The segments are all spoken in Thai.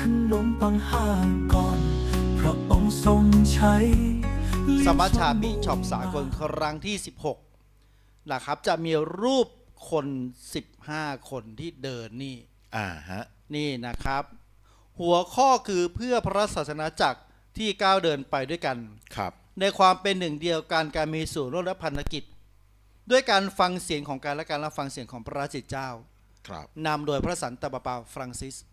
ขนมปังห้างก่อนพระองค์ทรงใช้สมัชชาบิชอปสากลครั้งที่ 16 นะครับ จะมีรูปคน 15 คนที่เดินนี่ อ่าฮะ นี่นะครับ หัวข้อคือเพื่อพระศาสนาจักรที่ก้าวเดินไปด้วยกัน ครับ ในความเป็นหนึ่งเดียวกันการมีส่วนร่วมและพันธกิจ ด้วยการฟังเสียงของการและการรับฟังเสียงของพระจิตเจ้า ครับนำโดยพระสันตะปาปาฟรังซิสอ่าฮะ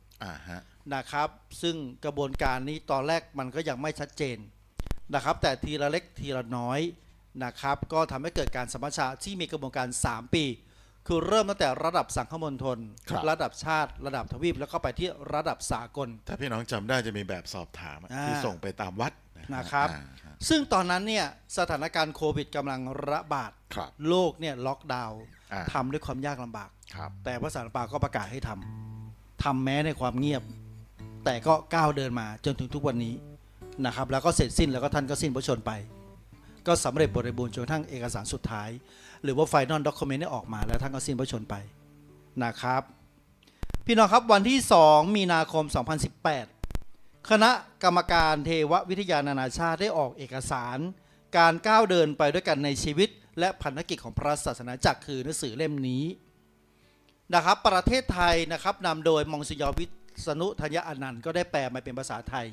นะครับ ซึ่งกระบวนการนี้ตอนแรกมันก็ยังไม่ชัดเจนนะครับ แต่ทีละเล็กทีละน้อยนะครับ ก็ทำให้เกิดการสมัชชาที่มีกระบวนการ 3 ปี คือเริ่มตั้งแต่ระดับสังคมณฑลระดับชาติ ระดับทวีปแล้วก็ไปที่ระดับสากล ถ้าพี่น้องจำได้จะมีแบบสอบถามอะอ่าที่ส่งไปตามวัดฮนะครับอ่าฮะซึ่งตอนนั้นเนี่ยสถานการณ์โควิดกำลังระบาดครับโลกเนี่ยล็อกดาวน์อ่าทำด้วยความยากลำบากครับแต่พระสารปาก็ประกาศให้ทำ ทำแม้ในความเงียบ แต่ก็ก้าวเดินมาจนถึงทุกวันนี้นะครับ แล้วก็เสร็จสิ้นแล้วก็ท่านก็สิ้นพระชนไป ก็สำเร็จบริบูรณ์จนทั่งเอกสารสุดท้าย หรือว่าไฟนอลด็อกิเมนต์ได้ออกมาแล้วท่านก็สิ้นพระชนไปนะครับ พี่น้องครับวันที่ 2 มีนาคม 2018 คณะกรรมการเทววิทยานานาชาติได้ออกเอกสารการก้าวเดินไปด้วยกันในชีวิต และพันธกิจของพระศาสนาจักรคือหนังสือเล่มนี้ นะครับ ประเทศไทยนะครับนำโดยมองสยอวิษณุธัญญาอนันต์ก็ได้แปลมาเป็นภาษาไทย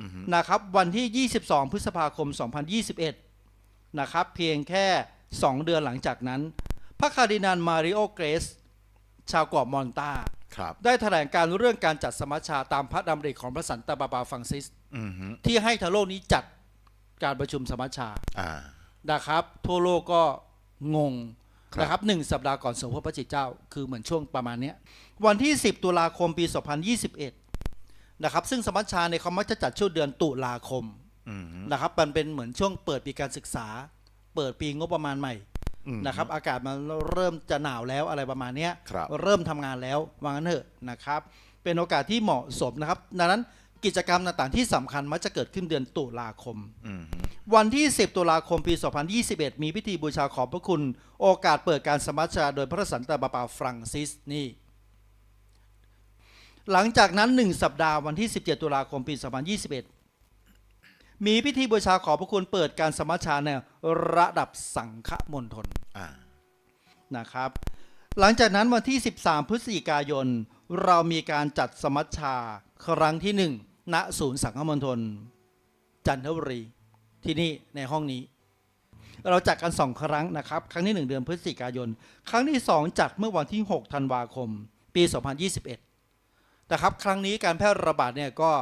อือฮึนะครับ วันที่ 22 พฤษภาคม 2021 นะครับ เพียงแค่ 2 เดือนหลังจากนั้น พระคาร์ดินัลมาริโอเกรส ชาวเกาะมอนตาครับได้แถลงการเรื่องการจัดสมัชชาตามพระดำริของพระสันตะปาปาฟรังซิสอือฮึที่ให้ทั้งโลกนี้จัดการประชุมสมัชชาอ่านะครับ ทั่วโลกก็งงครับ นะครับหนึ่งสัปดาห์ก่อนสมโภชพระจิตเจ้า คือเหมือนช่วงประมาณเนี้ยวันที่ 10 ตุลาคมปี 2021 นะครับ ซึ่งสมัชชาเนี่ยเขามักจะจัดช่วงเดือนตุลาคมอือฮึนะครับมันเป็นเหมือนช่วงเปิดปีการศึกษา เปิดปีงบประมาณใหม่อืมนะครับ อากาศมันเริ่มจะหนาวแล้วอะไรประมาณเนี้ยครับเริ่มทำงานแล้วว่างั้นเถอะนะครับ เป็นโอกาสที่เหมาะสมนะครับ ดังนั้น กิจกรรมต่างๆที่สำคัญมักจะเกิดขึ้นเดือนตุลาคม อือฮึวันที่ 10 ตุลาคมปี 2021 มีพิธีบูชาขอบพระคุณ โอกาสเปิดการสมัชชาโดยพระสันตะปาปาฟรังซิสนี่ หลังจากนั้น 1 สัปดาห์วันที่ 17 ตุลาคมปี 2021 มีพิธีบูชาขอบพระคุณเปิดการสมัชชาในระดับสังฆมณฑล อ่า นะครับ หลังจากนั้นวันที่ 13 พฤศจิกายน เรามีการจัดสมัชชาครั้งที่ 1 ณศูนย์สังฆมณฑลจันทบุรีที่นี่ในห้องนี้ เราจัดกันสองครั้งนะครับ ครั้งที่ 1 เดือนพฤศจิกายน ครั้งที่ 2 จัดเมื่อวันที่ 6 ธันวาคม ปี 2021แต่ครับ ครั้งนี้การแพร่ระบาดเนี่ยก็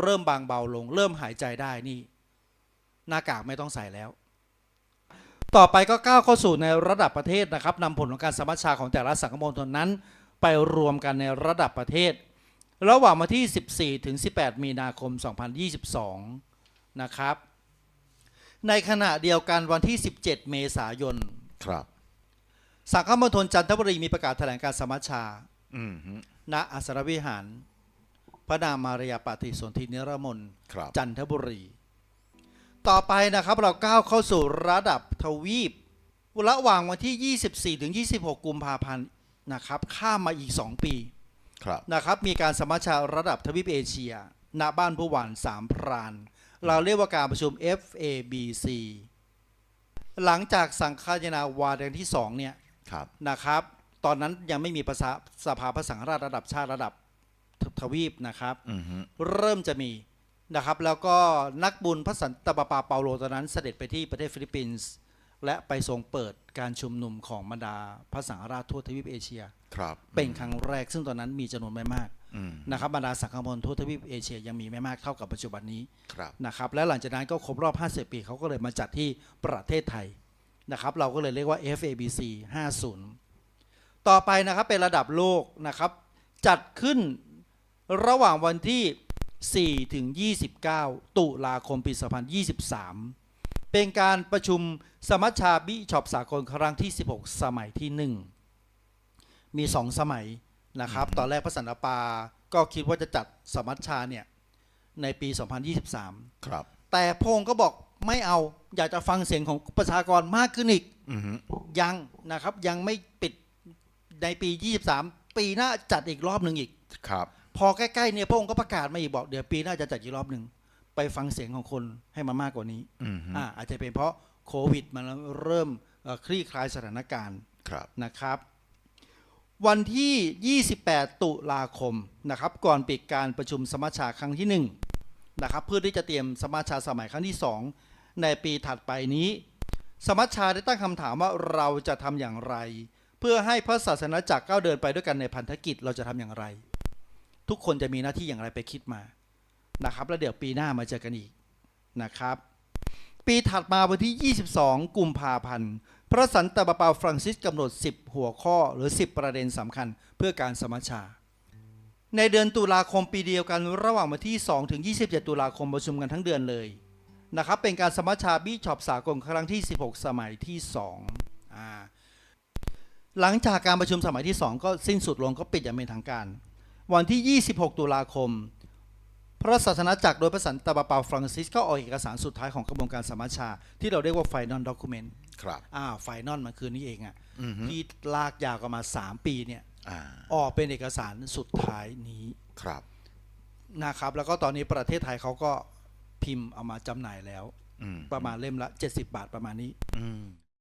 เริ่มบางเบาลง เริ่มหายใจได้นี่ หน้ากากไม่ต้องใส่แล้ว ต่อไปก็ก้าวเข้าสู่ในระดับประเทศนะครับนำผลของการสมัชชาของแต่ละสังคมมณฑลนั้น ไปรวมกันในระดับประเทศ ระหว่างวันที่ 14 ถึง 18 มีนาคม 2022 นะครับ ในขณะเดียวกันวันที่ 17 เมษายนครับสังฆมณฑลจันทบุรีมีประกาศแถลงการสมัชชาอือฮึณอัสรวิหาร พระนามมารยาปฏิสนธินิรมนครับจันทบุรี ต่อไปนะครับเราก้าวเข้าสู่ระดับทวีป ระหว่างวันที่ 24 ถึง 26 กุมภาพันธ์นะครับข้ามมาอีก 2 ปีครับนะครับมีการสมัชชาระดับทวีปเอเชีย ณบ้านผู้หวานสามพราน เราเรียกว่าการประชุม FABC หลังจากสังฆายนาวาระที่2เนี่ยครับนะครับ ตอนนั้นยังไม่มีภาษาสภาพระสังฆราชระดับชาติระดับททวีปนะครับอือฮึเริ่มจะมี นะครับ แล้วก็นักบุญพระสันตะปาปาเปาโลตอนนั้นเสด็จไปที่ประเทศฟิลิปปินส์และไปทรงเปิดการชุมนุมของบรรดาพระสังฆราชทั่วทวีปเอเชีย ครับ เป็นครั้งแรกซึ่งตอนนั้นมีจำนวนไม่มากอืมนะครับบรรดาสังฆมณฑลทั่วทวีปเอเชียยังมีไม่มากเท่ากับปัจจุบันนี้ ครับ นะครับและหลังจากนั้นก็ครบรอบ 50 ปีเขาก็เลยมาจัดที่ประเทศไทยนะครับเราก็เลยเรียกว่า FABC 50 ต่อไปนะครับเป็นระดับโลกนะครับจัดขึ้นระหว่างวันที่ 4ถึง29 ตุลาคมปี 2023 เป็นการประชุมสมัชชาบิชอปสากลครั้งที่ 16 สมัยที่ 1 มี 2 สมัยนะครับ ตอนแรกพระสันตะปาก็คิดว่าจะจัดสมัชชาเนี่ย ในปี 2023 ครับ แต่พระองค์ก็บอกไม่เอาอยากจะฟังเสียงของประชากรมากขึ้นอีกอือฮึยังนะครับยังไม่ปิดในปี 23 ปีหน้าจัดอีกรอบหนึ่งอีกครับ พพอใกล้ๆเนี่ยพระองค์ก็ประกาศมาอีกบอกเดี๋ยวปีหน้าจะจัดอีกรอบหนึ่งไปฟังเสียงของคนให้มามากกว่านี้อืมฮึอ่าอาจจะเป็นเพราะโควิดมันเริ่มเอ่อคลี่คลายสถานการณ์ ครับ นะครับ วันที่ 28 ตุลาคมนะครับ ก่อนปิดการประชุมสมัชชาครั้งที่ 1 นะครับ เพื่อที่จะเตรียมสมัชชาสมัยครั้งที่ 2 ในปีถัดไปนี้ สมัชชาได้ตั้งคำถามว่าเราจะทำอย่างไร เพื่อให้พระศาสนาจักรก้าวเดินไปด้วยกันในพันธกิจเราจะทำอย่างไร ทุกคนจะมีหน้าที่อย่างไรไปคิดมานะครับ แล้วเดี๋ยวปีหน้ามาเจอกันอีกนะครับ ปีถัดมาวันที่ 22 กุมภาพันธ์พระสันตะปาปาฟรังซิสกำหนด 10 หัวข้อหรือ 10 ประเด็นสำคัญเพื่อการสมัชชา ในเดือนตุลาคมปีเดียวกันระหว่างวันที่ 2 ถึง 27 ตุลาคมประชุมกันทั้งเดือนเลยนะครับเป็นการสมัชชาบิชอปสากลครั้งที่ 16 สมัยที่2อ่าหลังจากการประชุมสมัยที่ 2 ก็สิ้นสุดลงก็ปิดอย่างเป็นทางการ วันที่ 26 ตุลาคม พระศาสนาจักรโดยพระสันตะปาปาฟรังซิส ก็ออกเอกสารสุดท้ายของกระบวนการสมัชชา ที่เราเรียกว่า Final Document ครับอ่าไฟนอลมันคือนี่เองอะอืมฮึที่ลากยาวกันมา 3 ปีเนี่ยอ่าออกเป็นเอกสารสุดท้ายนี้ครับนะครับ แล้วก็ตอนนี้ประเทศไทยเขาก็พิมพ์เอามาจำหน่ายแล้วอืมประมาณเล่มละ 70 บาทประมาณนี้อืม